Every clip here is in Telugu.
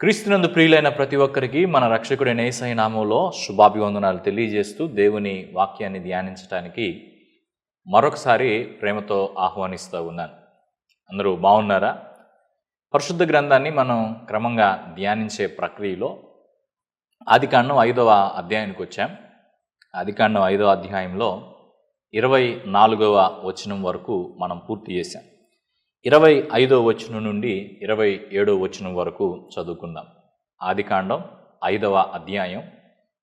క్రీస్తునందు ప్రియులైన ప్రతి ఒక్కరికి మన రక్షకుడైన యేసయ్య నామంలో శుభాభివందనాలు తెలియజేస్తూ దేవుని వాక్యాన్ని ధ్యానించడానికి మరొకసారి ప్రేమతో ఆహ్వానిస్తూ ఉన్నాను. అందరూ బాగున్నారా? పరిశుద్ధ గ్రంథాన్ని మనం క్రమంగా ధ్యానించే ప్రక్రియలో ఆదికాండం ఐదవ అధ్యాయానికి వచ్చాం. ఆదికాండం ఐదవ అధ్యాయంలో ఇరవై నాలుగవ వచనం వరకు మనం పూర్తి చేశాం. ఇరవై ఐదో వచనం నుండి ఇరవై ఏడో వచనం వరకు చదువుకుందాం. ఆదికాండం ఐదవ అధ్యాయం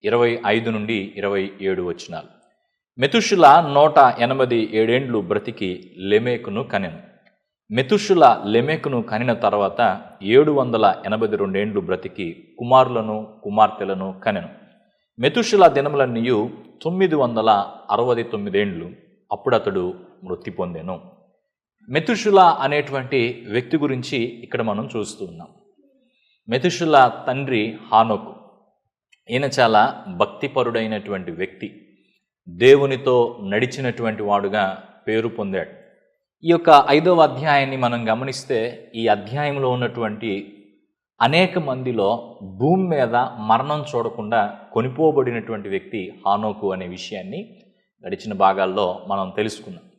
ఇరవై ఐదు నుండి ఇరవై ఏడు వచనాలు. మెతుషుల నూట ఎనభై ఏడేండ్లు బ్రతికి లెమేకును కనెను. మెతుషుల లెమెకును కనిన తర్వాత ఏడు వందల ఎనభై రెండేండ్లు బ్రతికి కుమారులను కుమార్తెలను కనెను. మెతుషుల దినములన్నీయు తొమ్మిది వందల అరవై తొమ్మిదేండ్లు అప్పుడతడు మృతి పొందెను. మెతుషుల అనేటువంటి వ్యక్తి గురించి ఇక్కడ మనం చూస్తూ ఉన్నాం. మెతుషుల తండ్రి హానోకు. ఈయన చాలా భక్తిపరుడైనటువంటి వ్యక్తి. దేవునితో నడిచినటువంటి వాడుగా పేరు పొందాడు. ఈ యొక్క ఐదవ అధ్యాయాన్ని మనం గమనిస్తే ఈ అధ్యాయంలో ఉన్నటువంటి అనేక మందిలో భూమి మీద మరణం చూడకుండా కొనిపోబడినటువంటి వ్యక్తి హానోకు అనే విషయాన్ని గడిచిన భాగాల్లో మనం తెలుసుకున్నాం.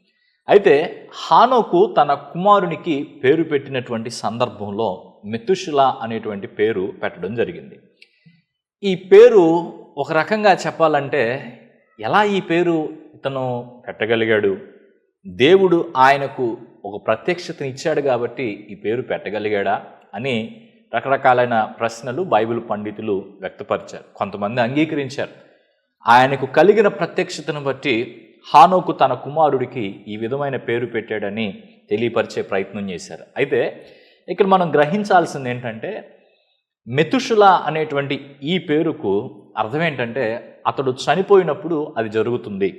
అయితే హానోకు తన కుమారునికి పేరు పెట్టినటువంటి సందర్భంలో మెతుషుల అనేటువంటి పేరు పెట్టడం జరిగింది. ఈ పేరు ఒక రకంగా చెప్పాలంటే ఎలా ఈ పేరు ఇతను పెట్టగలిగాడు? దేవుడు ఆయనకు ఒక ప్రత్యక్షతని ఇచ్చాడు కాబట్టి ఈ పేరు పెట్టగలిగాడా అని రకరకాలైన ప్రశ్నలు బైబిల్ పండితులు వ్యక్తపరిచారు. కొంతమంది అంగీకరించారు. ఆయనకు కలిగిన ప్రత్యక్షతను బట్టి హానోకు తన కుమారుడికి ఈ విధమైన పేరు పెట్టాడని తెలియపరిచే ప్రయత్నం చేశారు. అయితే ఇక్కడ మనం గ్రహించాల్సింది ఏంటంటే మెతుషుల అనేటువంటి ఈ పేరుకు అర్థం ఏంటంటే అతడు చనిపోయినప్పుడు అది జరుగుతుంది.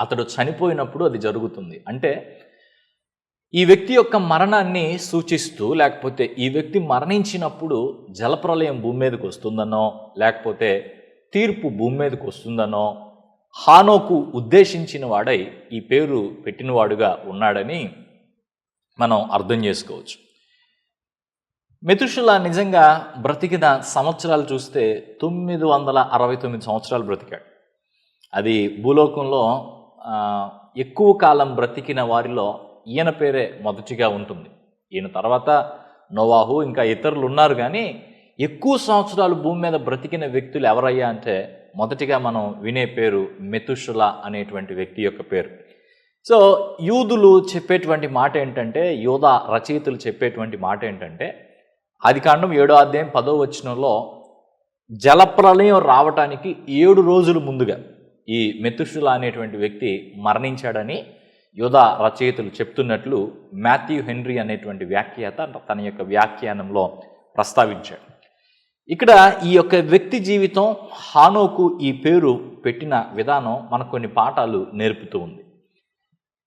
అతడు చనిపోయినప్పుడు అది జరుగుతుంది. అంటే ఈ వ్యక్తి యొక్క మరణాన్ని సూచిస్తూ లేకపోతే ఈ వ్యక్తి మరణించినప్పుడు జలప్రలయం భూమి మీదకి వస్తుందనో లేకపోతే తీర్పు భూమి మీదకి వస్తుందనో హానోకు ఉద్దేశించిన వాడై ఈ పేరు పెట్టినవాడుగా ఉన్నాడని మనం అర్థం చేసుకోవచ్చు. మెతుషుల నిజంగా బ్రతికిన సంవత్సరాలు చూస్తే తొమ్మిది వందల అరవై తొమ్మిది సంవత్సరాలు బ్రతికాడు. అది భూలోకంలో ఎక్కువ కాలం బ్రతికిన వారిలో ఈయన పేరే మొదటిగా ఉంటుంది. ఈయన తర్వాత నోవాహు ఇంకా ఇతరులు ఉన్నారు కానీ ఎక్కువ సంవత్సరాలు భూమి మీద బ్రతికిన వ్యక్తులు ఎవరయ్యా అంటే మొదటిగా మనం వినే పేరు మెతుషుల అనేటువంటి వ్యక్తి యొక్క పేరు. సో యూదులు చెప్పేటువంటి మాట ఏంటంటే యోధ రచయితలు చెప్పేటువంటి మాట ఏంటంటే ఆదికాండం ఏడో అధ్యాయం పదో వచనంలో జలప్రలయం రావటానికి ఏడు రోజులు ముందుగా ఈ మెతుషుల అనేటువంటి వ్యక్తి మరణించాడని యోధ రచయితలు చెప్తున్నట్లు మాథ్యూ హెన్రీ అనేటువంటి వ్యాఖ్యాత తన యొక్క వ్యాఖ్యానంలో ప్రస్తావించాడు. ఇక్కడ ఈ యొక్క వ్యక్తి జీవితం హానోకు ఈ పేరు పెట్టిన విధానం మనకు కొన్ని పాఠాలు నేర్పుతూ ఉంది.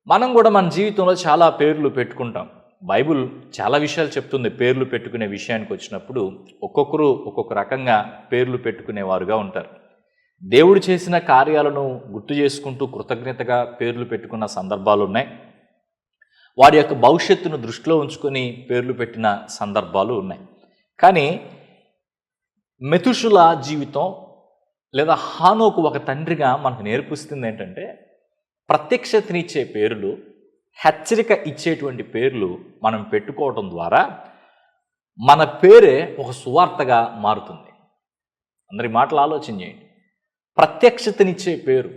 మనం కూడా మన జీవితంలో చాలా పేర్లు పెట్టుకుంటాం. బైబుల్ చాలా విషయాలు చెప్తుంది పేర్లు పెట్టుకునే విషయానికి వచ్చినప్పుడు ఒక్కొక్కరు ఒక్కొక్క రకంగా పేర్లు పెట్టుకునేవారుగా ఉంటారు. దేవుడు చేసిన కార్యాలను గుర్తు చేసుకుంటూ కృతజ్ఞతగా పేర్లు పెట్టుకున్న సందర్భాలు ఉన్నాయి. వారి యొక్క భవిష్యత్తును దృష్టిలో ఉంచుకొని పేర్లు పెట్టిన సందర్భాలు ఉన్నాయి. కానీ మెతుషుల జీవితం లేదా హానోకు ఒక తండ్రిగా మనకు నేర్పిస్తుంది ఏంటంటే ప్రత్యక్షతనిచ్చే పేర్లు హెచ్చరిక ఇచ్చేటువంటి పేర్లు మనం పెట్టుకోవటం ద్వారా మన పేరే ఒక సువార్తగా మారుతుంది. అందరి మాటలు ఆలోచన చేయండి. ప్రత్యక్షతనిచ్చే పేరు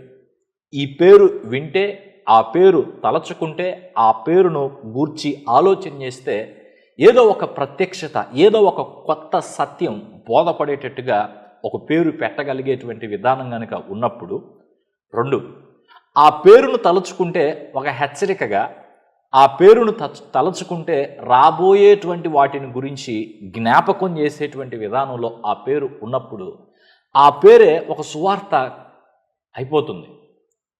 ఈ పేరు వింటే ఆ పేరు తలచుకుంటే ఆ పేరును గూర్చి ఆలోచన చేస్తే ఏదో ఒక ప్రత్యక్షత ఏదో ఒక కొత్త సత్యం బోధపడేటట్టుగా ఒక పేరు పెట్టగలిగేటువంటి విధానం కనుక ఉన్నప్పుడు రెండు ఆ పేరును తలుచుకుంటే ఒక హెచ్చరికగా ఆ పేరును త తలుచుకుంటే రాబోయేటువంటి వాటిని గురించి జ్ఞాపకం చేసేటువంటి విధానంలో ఆ పేరు ఉన్నప్పుడు ఆ పేరే ఒక సువార్త అయిపోతుంది.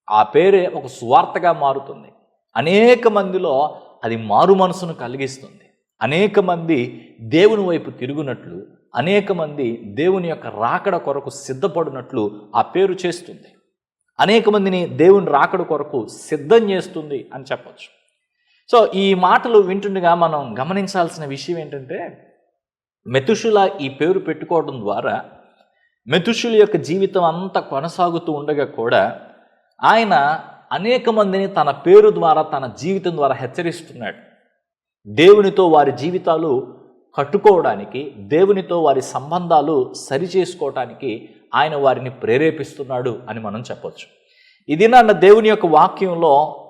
ఆ పేరే ఒక సువార్తగా మారుతుంది. అనేక మందిలో అది మారు మనసును కలిగిస్తుంది. అనేక మంది దేవుని వైపు తిరుగునట్లు అనేక మంది దేవుని యొక్క రాకడ కొరకు సిద్ధపడినట్లు ఆ పేరు చేస్తుంది. అనేక మందిని దేవుని రాకడ కొరకు సిద్ధం చేస్తుంది అని చెప్పచ్చు. సో ఈ మాటలు వింటుండగా మనం గమనించాల్సిన విషయం ఏంటంటే మెతుషుల ఈ పేరు పెట్టుకోవడం ద్వారా మెతుషుల యొక్క జీవితం అంతా కొనసాగుతూ ఉండగా కూడా ఆయన అనేక మందిని తన పేరు ద్వారా తన జీవితం ద్వారా హెచ్చరిస్తున్నాడు. దేవునితో వారి జీవితాలు కట్టుకోవడానికి దేవునితో వారి సంబంధాలు సరిచేసుకోవటానికి ఆయన వారిని ప్రేరేపిస్తున్నాడు అని మనం చెప్పొచ్చు. ఇది నన్న దేవుని యొక్క వాక్యంలో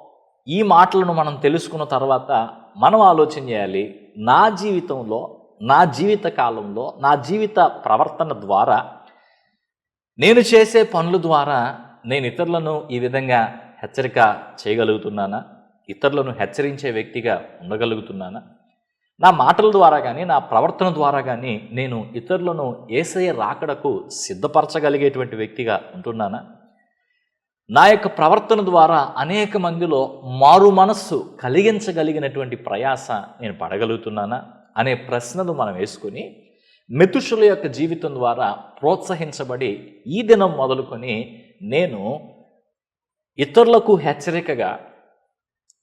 ఈ మాటలను మనం తెలుసుకున్న తర్వాత మనం ఆలోచన చేయాలి నా జీవితంలో నా జీవిత కాలంలో నా జీవిత ప్రవర్తన ద్వారా నేను చేసే పనుల ద్వారా నేను ఇతరులను ఈ విధంగా హెచ్చరిక చేయగలుగుతున్నానా? ఇతరులను హెచ్చరించే వ్యక్తిగా ఉండగలుగుతున్నానా? నా మాటల ద్వారా కానీ నా ప్రవర్తన ద్వారా కానీ నేను ఇతరులను ఏసయ్య రాకడకు సిద్ధపరచగలిగేటువంటి వ్యక్తిగా ఉంటున్నానా? నా యొక్క ప్రవర్తన ద్వారా అనేక మందిలో మారు మనస్సు కలిగించగలిగినటువంటి ప్రయాస నేను పడగలుగుతున్నానా? అనే ప్రశ్నలు మనం వేసుకొని మెతుషుల యొక్క జీవితం ద్వారా ప్రోత్సహించబడి ఈ దినం మొదలుకొని నేను ఇతరులకు హెచ్చరికగా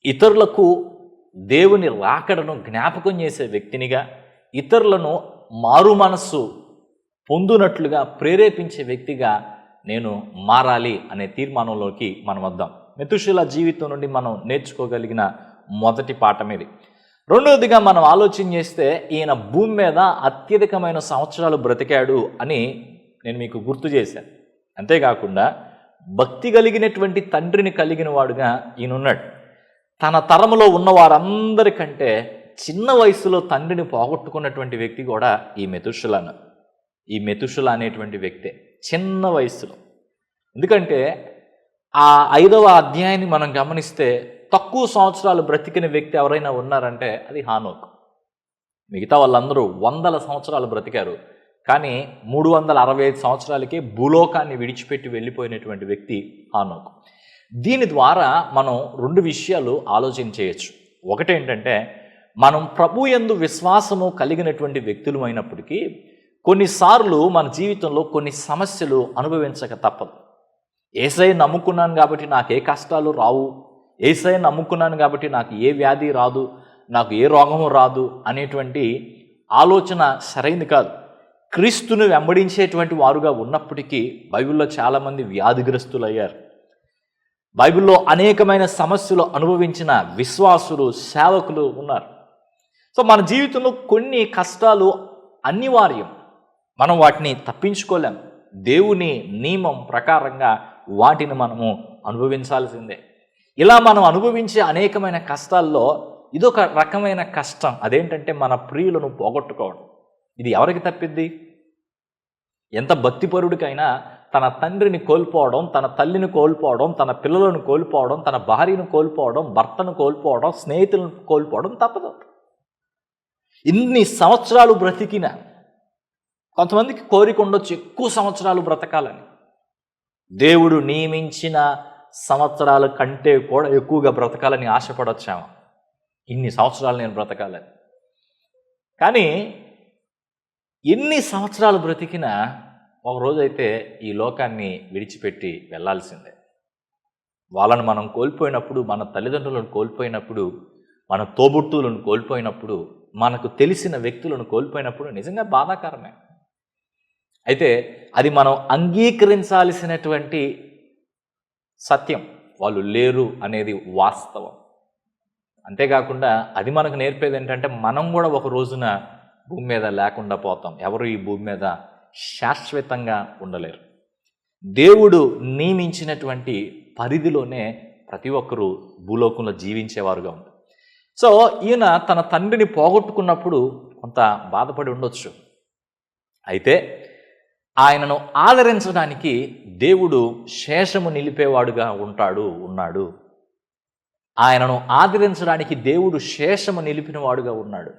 ఇతరులకు దేవుని రాకడను జ్ఞాపకం చేసే వ్యక్తినిగా ఇతరులను మారు మనస్సు పొందునట్లుగా ప్రేరేపించే వ్యక్తిగా నేను మారాలి అనే తీర్మానంలోకి మనం వద్దాం. మెతుషుల జీవితం నుండి మనం నేర్చుకోగలిగిన మొదటి పాఠం ఇది. రెండవదిగా మనం ఆలోచన చేస్తే ఈయన భూమి మీద అత్యధికమైన సంవత్సరాలు బ్రతికాడు అని నేను మీకు గుర్తు చేశాను. అంతేకాకుండా భక్తి కలిగినటువంటి తండ్రిని కలిగిన వాడుగా ఈయనున్నాడు. తన తరములో ఉన్న వారందరికంటే చిన్న వయసులో తండ్రిని పోగొట్టుకున్నటువంటి వ్యక్తి కూడా ఈ మెతుషులను. ఈ మెతుషుల అనేటువంటి వ్యక్తే చిన్న వయసులో. ఎందుకంటే ఆ ఐదవ అధ్యాయాన్ని మనం గమనిస్తే తక్కువ సంవత్సరాలు బ్రతికిన వ్యక్తి ఎవరైనా ఉన్నారంటే అది హానోక్. మిగతా వాళ్ళందరూ వందల సంవత్సరాలు బ్రతికారు. కానీ మూడు వందల అరవై ఐదు సంవత్సరాలకే భూలోకాన్ని విడిచిపెట్టి వెళ్ళిపోయినటువంటి వ్యక్తి హానోక్. దీని ద్వారా మనం రెండు విషయాలు ఆలోచన చేయొచ్చు. ఒకటేంటంటే మనం ప్రభు ఎందు విశ్వాసము కలిగినటువంటి వ్యక్తులు అయినప్పటికీ కొన్నిసార్లు మన జీవితంలో కొన్ని సమస్యలు అనుభవించక తప్పదు. ఏసై నమ్ముకున్నాను కాబట్టి నాకు ఏ కష్టాలు రావు. ఏసై నమ్ముకున్నాను కాబట్టి నాకు ఏ వ్యాధి రాదు. నాకు ఏ రోగము రాదు అనేటువంటి ఆలోచన సరైంది కాదు. క్రీస్తును వెంబడించేటువంటి వారుగా ఉన్నప్పటికీ బైబిల్లో చాలామంది వ్యాధిగ్రస్తులయ్యారు. బైబిల్లో అనేకమైన సమస్యలు అనుభవించిన విశ్వాసులు సేవకులు ఉన్నారు. సో మన జీవితంలో కొన్ని కష్టాలు అనివార్యం. మనం వాటిని తప్పించుకోలేం. దేవుని నియమం ప్రకారంగా వాటిని మనము అనుభవించాల్సిందే. ఇలా మనం అనుభవించే అనేకమైన కష్టాల్లో ఇదొక రకమైన కష్టం. అదేంటంటే మన ప్రియులను పోగొట్టుకోవడం. ఇది ఎవరికి తప్పిద్ది? ఎంత భక్తిపరుడికైనా తన తండ్రిని కోల్పోవడం తన తల్లిని కోల్పోవడం తన పిల్లలను కోల్పోవడం తన భార్యను కోల్పోవడం భర్తను కోల్పోవడం స్నేహితులను కోల్పోవడం తప్పదు. ఇన్ని సంవత్సరాలు బ్రతికిన కొంతమందికి కోరిక ఉండొచ్చు ఎక్కువ సంవత్సరాలు బ్రతకాలని. దేవుడు నియమించిన సంవత్సరాల కంటే కూడా ఎక్కువగా బ్రతకాలని ఆశపడొచ్చాము ఇన్ని సంవత్సరాలు నేను బ్రతకాలని. కానీ ఎన్ని సంవత్సరాలు బ్రతికినా ఒకరోజైతే ఈ లోకాన్ని విడిచిపెట్టి వెళ్ళాల్సిందే వాళ్ళను మనం కోల్పోయినప్పుడు మన తల్లిదండ్రులను కోల్పోయినప్పుడు మన తోబుట్టువులను కోల్పోయినప్పుడు మనకు తెలిసిన వ్యక్తులను కోల్పోయినప్పుడు నిజంగా బాధాకరమే. అయితే అది మనం అంగీకరించాల్సినటువంటి సత్యం. వాళ్ళు లేరు అనేది వాస్తవం. అంతేకాకుండా అది మనకు నేర్పేది ఏంటంటే మనం కూడా ఒక రోజున భూమి మీద లేకుండా పోతాం. ఎవరు ఈ భూమి మీద శాశ్వతంగా ఉండలేరు. దేవుడు నియమించినటువంటి పరిధిలోనే ప్రతి ఒక్కరూ భూలోకంలో జీవించేవారుగా ఉంది సో ఈయన తన తండ్రిని పోగొట్టుకున్నప్పుడు కొంత బాధపడి ఉండొచ్చు. అయితే ఆయనను ఆదరించడానికి దేవుడు శేషము నిలిపేవాడుగా ఉంటాడు ఉన్నాడు. ఆయనను ఆదరించడానికి దేవుడు శేషము నిలిపినవాడుగా ఉన్నాడు.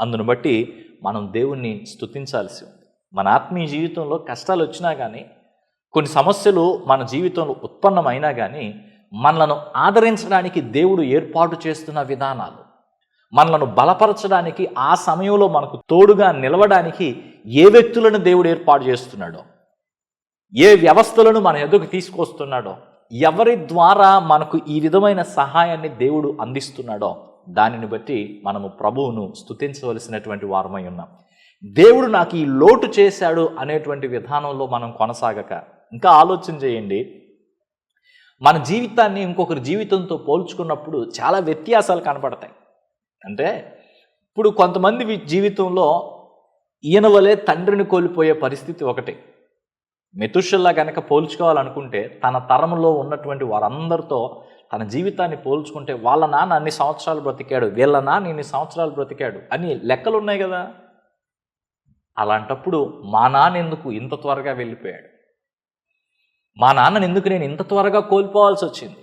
అందును బట్టి మనం దేవుణ్ణి స్తుతించాల్సి ఉంది మన ఆత్మీయ జీవితంలో కష్టాలు వచ్చినా కానీ కొన్ని సమస్యలు మన జీవితంలో ఉత్పన్నమైనా కానీ మనలను ఆదరించడానికి దేవుడు ఏర్పాటు చేస్తున్న విధానాలు. మనలను బలపరచడానికి ఆ సమయంలో మనకు తోడుగా నిలవడానికి ఏ వ్యక్తులను దేవుడు ఏర్పాటు చేస్తున్నాడో ఏ వ్యవస్థలను మన ఎదుగు తీసుకొస్తున్నాడో ఎవరి ద్వారా మనకు ఈ విధమైన సహాయాన్ని దేవుడు అందిస్తున్నాడో దానిని బట్టి మనము ప్రభువును స్తుతించవలసినటువంటి వారమై ఉన్నాం. దేవుడు నాకు ఈ లోటు చేశాడు అనేటువంటి విధానంలో మనం కొనసాగక ఇంకా ఆలోచన చేయండి. మన జీవితాన్ని ఇంకొకరి జీవితంతో పోల్చుకున్నప్పుడు చాలా వ్యత్యాసాలు కనపడతాయి. అంటే ఇప్పుడు కొంతమంది జీవితంలో ఈయన వలె తండ్రిని కోల్పోయే పరిస్థితి ఒకటి. మెతుషల్లా కనుక పోల్చుకోవాలనుకుంటే తన తరంలో ఉన్నటువంటి వారందరితో తన జీవితాన్ని పోల్చుకుంటే వాళ్ళ నాన్న అన్ని సంవత్సరాలు బ్రతికాడు వీళ్ళ నాన్న ఇన్ని సంవత్సరాలు బ్రతికాడు అని లెక్కలు ఉన్నాయి కదా. అలాంటప్పుడు మా నాన్న ఎందుకు ఇంత త్వరగా వెళ్ళిపోయాడు? మా నాన్నని ఎందుకు నేను ఇంత త్వరగా కోల్పోవాల్సి వచ్చింది?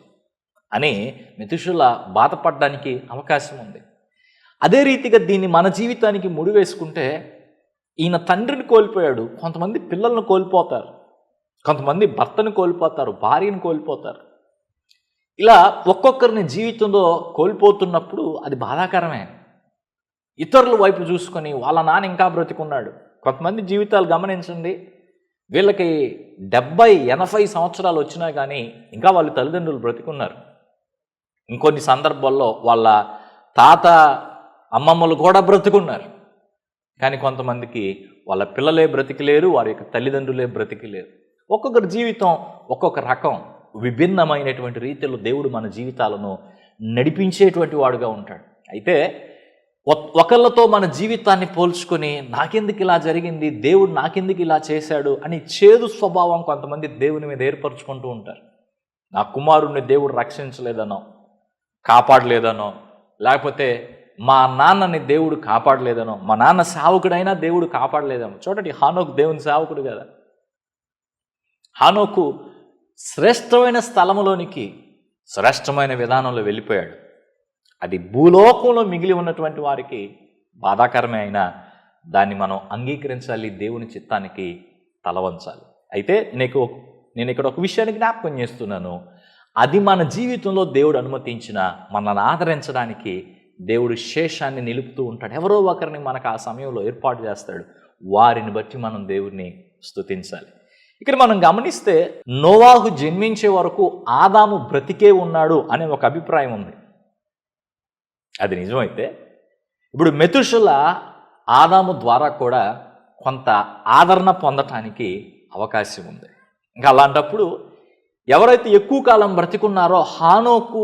అని మితుషుల బాధపడడానికి అవకాశం ఉంది. అదే రీతిగా దీన్ని మన జీవితానికి ముడివేసుకుంటే ఈయన తండ్రిని కోల్పోయాడు కొంతమంది పిల్లలను కోల్పోతారు కొంతమంది భర్తను కోల్పోతారు భార్యను కోల్పోతారు. ఇలా ఒక్కొక్కరిని జీవితంలో కోల్పోతున్నప్పుడు అది బాధాకరమే. ఇతరుల వైపు చూసుకొని వాళ్ళ నాన్న ఇంకా బ్రతికున్నాడు. కొంతమంది జీవితాలు గమనించండి. వీళ్ళకి డెబ్బై ఎనభై సంవత్సరాలు వచ్చినా కానీ ఇంకా వాళ్ళ తల్లిదండ్రులు బ్రతికున్నారు. ఇంకొన్ని సందర్భాల్లో వాళ్ళ తాత అమ్మమ్మలు కూడా బ్రతికున్నారు. కానీ కొంతమందికి వాళ్ళ పిల్లలే బ్రతికిలేరు వారి యొక్క తల్లిదండ్రులే బ్రతికిలేరు. ఒక్కొక్కరి జీవితం ఒక్కొక్క రకం. విభిన్నమైనటువంటి రీతిలో దేవుడు మన జీవితాలను నడిపించేటువంటి వాడుగా ఉంటాడు. అయితే ఒకళ్ళతో మన జీవితాన్ని పోల్చుకొని నాకెందుకు ఇలా జరిగింది? దేవుడు నాకెందుకు ఇలా చేశాడు? అని చేదు స్వభావం కొంతమంది దేవుని మీద ఏర్పరచుకుంటూ ఉంటారు. నా కుమారుణ్ణి దేవుడు రక్షించలేదనో కాపాడలేదనో లేకపోతే మా నాన్నని దేవుడు కాపాడలేదనో మా నాన్న సేవకుడైనా దేవుడు కాపాడలేదనో చూడండి హానోకు దేవుని సేవకుడు కదా. హానోకు శ్రేష్టమైన స్థలములోనికి శ్రేష్టమైన విధానంలో వెళ్ళిపోయాడు. అది భూలోకంలో మిగిలి ఉన్నటువంటి వారికి బాధాకరమే అయినా దాన్ని మనం అంగీకరించాలి దేవుని చిత్తానికి తలవంచాలి అయితే నీకు నేను ఇక్కడ ఒక విషయాన్ని జ్ఞాపకం చేస్తున్నాను. అది మన జీవితంలో దేవుడు అనుమతించిన మనల్ని ఆదరించడానికి దేవుడు శేషాన్ని నిలుపుతూ ఉంటాడు. ఎవరో ఒకరిని మనకు ఆ సమయంలో ఏర్పాటు చేస్తాడు. వారిని బట్టి మనం దేవుడిని స్తుతించాలి. ఇక్కడ మనం గమనిస్తే నోవాహు జన్మించే వరకు ఆదాము బ్రతికే ఉన్నాడు అనే ఒక అభిప్రాయం ఉంది. అది నిజమైతే ఇప్పుడు మెతుషుల ఆదాము ద్వారా కూడా కొంత ఆదరణ పొందటానికి అవకాశం ఉంది. ఇంకా అలాంటప్పుడు ఎవరైతే ఎక్కువ కాలం బ్రతికున్నారో హానోకు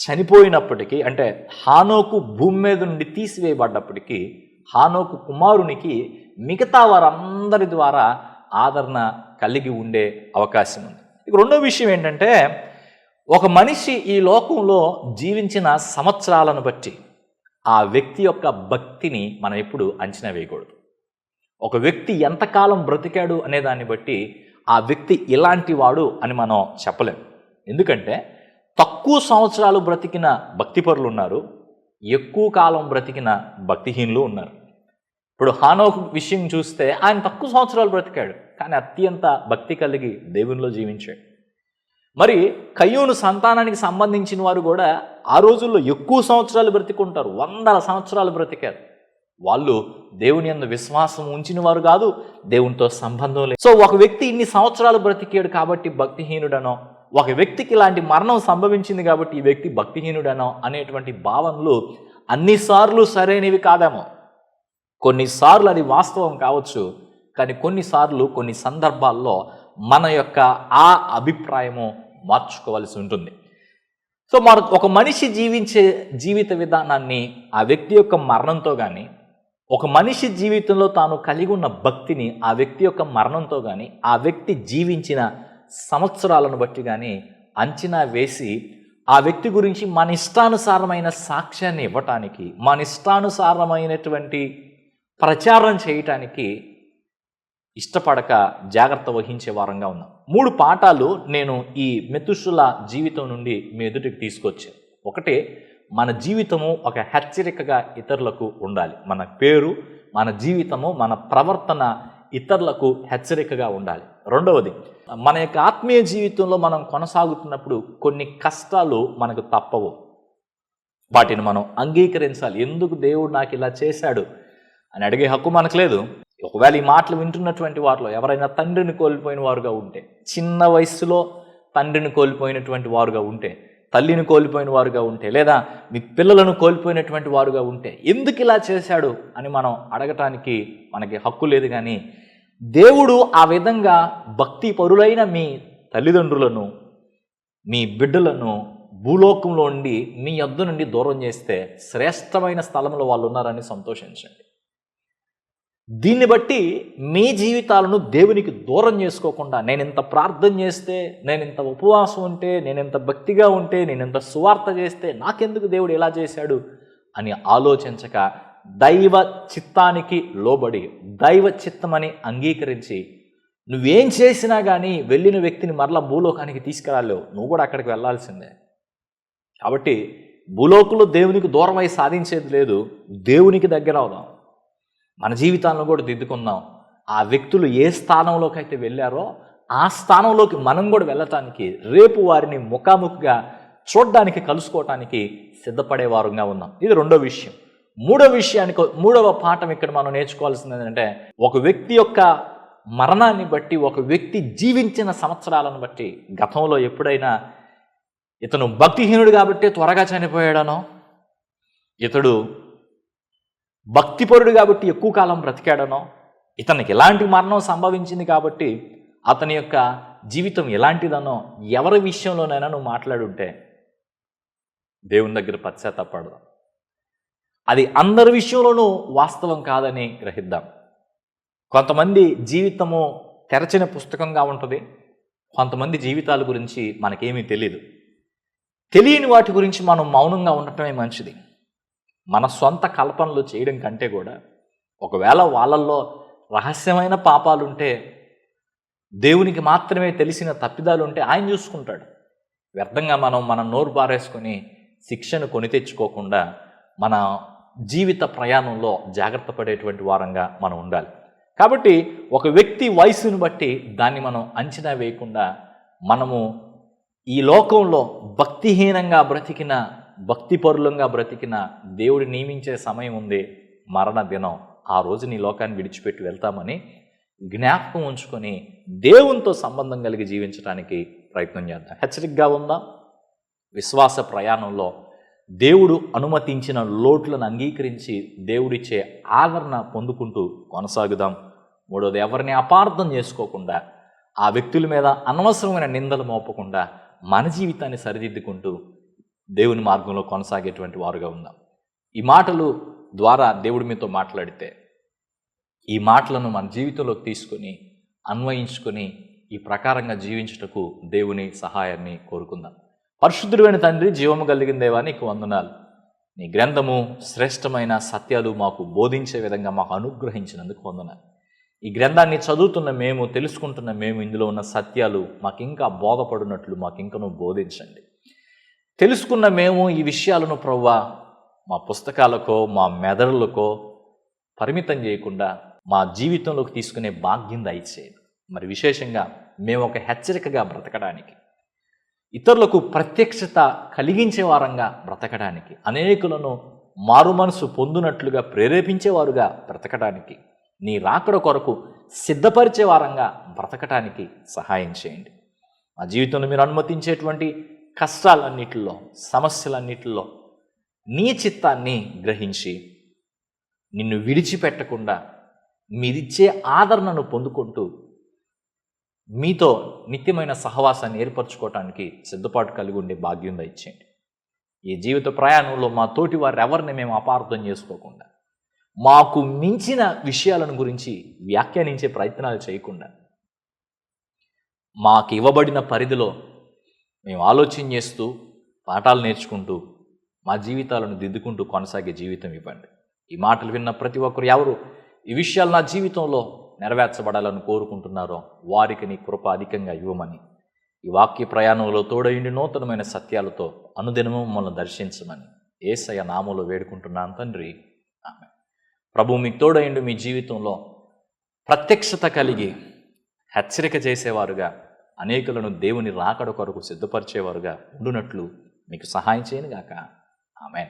చనిపోయినప్పటికీ అంటే హానోకు భూమి మీద నుండి తీసివేయబడ్డప్పటికీ హానోకు కుమారునికి మిగతా వారందరి ద్వారా ఆదరణ కలిగి ఉండే అవకాశం ఉంది. ఇక రెండో విషయం ఏంటంటే ఒక మనిషి ఈ లోకంలో జీవించిన సంవత్సరాలను బట్టి ఆ వ్యక్తి యొక్క భక్తిని మనం ఎప్పుడు అంచనా వేయకూడదు. ఒక వ్యక్తి ఎంతకాలం బ్రతికాడు అనే దాన్ని బట్టి ఆ వ్యక్తి ఇలాంటి వాడు అని మనం చెప్పలేం. ఎందుకంటే తక్కువ సంవత్సరాలు బ్రతికిన భక్తిపరులు ఉన్నారు ఎక్కువ కాలం బ్రతికిన భక్తిహీనులు ఉన్నారు. ఇప్పుడు హానోక్ విషయం చూస్తే ఆయన తక్కువ సంవత్సరాలు బ్రతికాడు కానీ అత్యంత భక్తి కలిగి దేవునిలో జీవించాడు. మరి కయ్యూను సంతానానికి సంబంధించిన వారు కూడా ఆ రోజుల్లో ఎక్కువ సంవత్సరాలు బ్రతికుంటారు. వందల సంవత్సరాలు బ్రతికారు. వాళ్ళు దేవుని అందు విశ్వాసం ఉంచిన వారు కాదు దేవునితో సంబంధం లేదు సో ఒక వ్యక్తి ఇన్ని సంవత్సరాలు బ్రతికాడు కాబట్టి భక్తిహీనుడనో ఒక వ్యక్తికి ఇలాంటి మరణం సంభవించింది కాబట్టి ఈ వ్యక్తి భక్తిహీనుడనో అనేటువంటి భావనలు అన్నిసార్లు సరైనవి కాదేమో. కొన్నిసార్లు అది వాస్తవం కావచ్చు కానీ కొన్నిసార్లు కొన్ని సందర్భాల్లో మన యొక్క ఆ అభిప్రాయము మార్చుకోవాల్సి ఉంటుంది. సో మన ఒక మనిషి జీవించే జీవిత విధానాన్ని ఆ వ్యక్తి యొక్క మరణంతో కానీ ఒక మనిషి జీవితంలో తాను కలిగి ఉన్న భక్తిని ఆ వ్యక్తి యొక్క మరణంతో కానీ ఆ వ్యక్తి జీవించిన సంవత్సరాలను బట్టి కానీ అంచనా వేసి ఆ వ్యక్తి గురించి మన ఇష్టానుసారమైన సాక్ష్యాన్ని ఇవ్వటానికి మన ఇష్టానుసారమైనటువంటి ప్రచారం చేయటానికి ఇష్టపడక జాగ్రత్త వహించే వారంగా ఉన్నాం. మూడు పాఠాలు నేను ఈ మెతుషుల జీవితం నుండి మీ ఎదుటికి తీసుకొచ్చాను ఒకటి మన జీవితము ఒక హెచ్చరికగా ఇతరులకు ఉండాలి. మన పేరు మన జీవితము మన ప్రవర్తన ఇతరులకు హెచ్చరికగా ఉండాలి. రెండవది మన యొక్క ఆత్మీయ జీవితంలో మనం కొనసాగుతున్నప్పుడు కొన్ని కష్టాలు మనకు తప్పవు. వాటిని మనం అంగీకరించాలి. ఎందుకు దేవుడు నాకు ఇలా చేశాడు అని అడిగే హక్కు మనకు లేదు. ఒకవేళ ఈ మాటలు వింటున్నటువంటి వారిలో ఎవరైనా తండ్రిని కోల్పోయిన వారుగా ఉంటే చిన్న వయస్సులో తండ్రిని కోల్పోయినటువంటి వారుగా ఉంటే తల్లిని కోల్పోయిన వారుగా ఉంటే లేదా మీ పిల్లలను కోల్పోయినటువంటి వారుగా ఉంటే ఎందుకు ఇలా చేశాడు అని మనం అడగటానికి మనకి హక్కు లేదు కానీ దేవుడు ఆ విధంగా భక్తి పరులైన మీ తల్లిదండ్రులను మీ బిడ్డలను భూలోకంలో ఉండి మీ యొద్ద నుండి దూరం చేస్తే శ్రేష్టమైన స్థలంలో వాళ్ళు ఉన్నారని సంతోషించండి. దీన్ని బట్టి మీ జీవితాలను దేవునికి దూరం చేసుకోకుండా నేను ఇంత ప్రార్థన చేస్తే నేను ఇంత ఉపవాసం ఉంటే నేను ఇంత భక్తిగా ఉంటే నేను ఇంత సువార్త చేస్తే నాకెందుకు దేవుడు ఎలా చేశాడు అని ఆలోచించక దైవ చిత్తానికి లోబడి దైవ చిత్తమని అంగీకరించి నువ్వేం చేసినా కానీ వెళ్ళిన వ్యక్తిని మరలా భూలోకానికి తీసుకురాలేవు. నువ్వు కూడా అక్కడికి వెళ్ళాల్సిందే. కాబట్టి భూలోకులు దేవునికి దూరమై సాధించేది లేదు. దేవునికి దగ్గర అవుదాం. మన జీవితాలను కూడా దిద్దుకుందాం. ఆ వ్యక్తులు ఏ స్థానంలోకి అయితే వెళ్ళారో ఆ స్థానంలోకి మనం కూడా వెళ్ళటానికి రేపు వారిని ముఖాముఖిగా చూడడానికి కలుసుకోవటానికి సిద్ధపడేవారుగా ఉన్నాం. ఇది రెండో విషయం. మూడో విషయానికి మూడవ పాఠం ఇక్కడ మనం నేర్చుకోవాల్సింది ఏంటంటే ఒక వ్యక్తి యొక్క మరణాన్ని బట్టి ఒక వ్యక్తి జీవించిన సంవత్సరాలను బట్టి గతంలో ఎప్పుడైనా ఇతను భక్తిహీనుడు కాబట్టి త్వరగా చనిపోయాడనో ఇతడు భక్తిపరుడు కాబట్టి ఎక్కువ కాలం బ్రతికాడనో ఇతనికి ఎలాంటి మరణం సంభవించింది కాబట్టి అతని యొక్క జీవితం ఎలాంటిదనో ఎవరి విషయంలోనైనా నువ్వు మాట్లాడుంటే దేవుని దగ్గర పశ్చాత్తపడదాం అది అందరి విషయంలోనూ వాస్తవం కాదని గ్రహిద్దాం. కొంతమంది జీవితము తెరచిన పుస్తకంగా ఉంటుంది. కొంతమంది జీవితాల గురించి మనకేమీ తెలియదు తెలియని వాటి గురించి మనం మౌనంగా ఉండటమే మంచిది. మన సొంత కల్పనలు చేయడం కంటే కూడా ఒకవేళ వాళ్ళల్లో రహస్యమైన పాపాలుంటే దేవునికి మాత్రమే తెలిసిన తప్పిదాలు ఉంటే ఆయన చూసుకుంటాడు. వ్యర్థంగా మనం మన నోరు పారేసుకొని శిక్షను కొని తెచ్చుకోకుండా మన జీవిత ప్రయాణంలో జాగ్రత్త పడేటువంటి వారంగా మనం ఉండాలి. కాబట్టి ఒక వ్యక్తి వయసును బట్టి దాన్ని మనం అంచనా వేయకుండా మనము ఈ లోకంలో భక్తిహీనంగా బ్రతికిన భక్తిపరులంగా బ్రతికిన దేవుడు నియమించే సమయం ఉంది మరణ దినం. ఆ రోజు నీ లోకాన్ని విడిచిపెట్టి వెళ్తామని జ్ఞాపకం ఉంచుకొని దేవునితో సంబంధం కలిగి జీవించడానికి ప్రయత్నం చేద్దాం. హెచ్చరికగా ఉందా? విశ్వాస ప్రయాణంలో దేవుడు అనుమతించిన లోట్లను అంగీకరించి దేవుడిచ్చే ఆదరణ పొందుకుంటూ కొనసాగుదాం. మూడోది ఎవరిని అపార్థం చేసుకోకుండా ఆ వ్యక్తుల మీద అనవసరమైన నిందలు మోపకుండా మన జీవితాన్ని సరిదిద్దుకుంటూ దేవుని మార్గంలో కొనసాగేటువంటి వారుగా ఉందాం. ఈ మాటలు ద్వారా దేవుడి మీతో మాట్లాడితే ఈ మాటలను మన జీవితంలోకి తీసుకొని అన్వయించుకొని ఈ ప్రకారంగా జీవించుటకు దేవుని సహాయాన్ని కోరుకుందాం. పరిశుద్ధుడైన తండ్రి జీవము కలిగిన దేవా నీకు వందనాలు. నీ గ్రంథము శ్రేష్టమైన సత్యాలు మాకు బోధించే విధంగా మాకు అనుగ్రహించినందుకు వందనాలు. ఈ గ్రంథాన్ని చదువుతున్న మేము తెలుసుకుంటున్న మేము ఇందులో ఉన్న సత్యాలు మాకు ఇంకా బోధపడినట్లు మాకు ఇంకనూ బోధించండి. తెలుసుకున్న మేము ఈ విషయాలను ప్రవ్వా మా పుస్తకాలకో మా మెదడులకో పరిమితం చేయకుండా మా జీవితంలోకి తీసుకునే భాగ్యం దయచేయదు మరి విశేషంగా మేము ఒక హెచ్చరికగా బ్రతకడానికి ఇతరులకు ప్రత్యక్షత కలిగించే వారంగా బ్రతకడానికి అనేకులను మారు మనసు పొందునట్లుగా ప్రేరేపించేవారుగా బ్రతకడానికి నీ రాకడ కొరకు సిద్ధపరిచే వారంగా బ్రతకటానికి సహాయం చేయండి. మా జీవితంలో మీరు అనుమతించేటువంటి కష్టాలన్నిటిలో సమస్యలన్నిటిలో నీ చిత్తాన్ని గ్రహించి నిన్ను విడిచిపెట్టకుండా మీరిచ్చే ఆదరణను పొందుకుంటూ మీతో నిత్యమైన సహవాసాన్ని ఏర్పరచుకోవటానికి సిద్ధపాటు కలిగి ఉండే భాగ్యం దయచేయండి. ఈ జీవిత ప్రయాణంలో మా తోటి వారు ఎవరిని మేము అపార్థం చేసుకోకుండా మాకు మించిన విషయాలను గురించి వ్యాఖ్యానించే ప్రయత్నాలు చేయకుండా మాకు ఇవ్వబడిన పరిధిలో మేము ఆలోచన చేస్తూ పాఠాలు నేర్చుకుంటూ మా జీవితాలను దిద్దుకుంటూ కొనసాగే జీవితం ఇవ్వండి. ఈ మాటలు విన్న ప్రతి ఒక్కరు ఎవరు ఈ విషయాలు నా జీవితంలో నెరవేర్చబడాలని కోరుకుంటున్నారో వారికి నీ కృప అధికంగా ఇవ్వమని ఈ వాక్య ప్రయాణంలో తోడైండి నూతనమైన సత్యాలతో అనుదినము మమ్మల్ని దర్శించమని ఏసయ నామంలో వేడుకుంటున్నాను తండ్రి. ఆమె ప్రభు మీకు తోడైండు మీ జీవితంలో ప్రత్యక్షత కలిగి హెచ్చరిక చేసేవారుగా అనేకులను దేవుని రాకడ కొరకు సిద్ధపరిచేవారుగా ఉండునట్లు మీకు సహాయం చేయను గాక ఆమె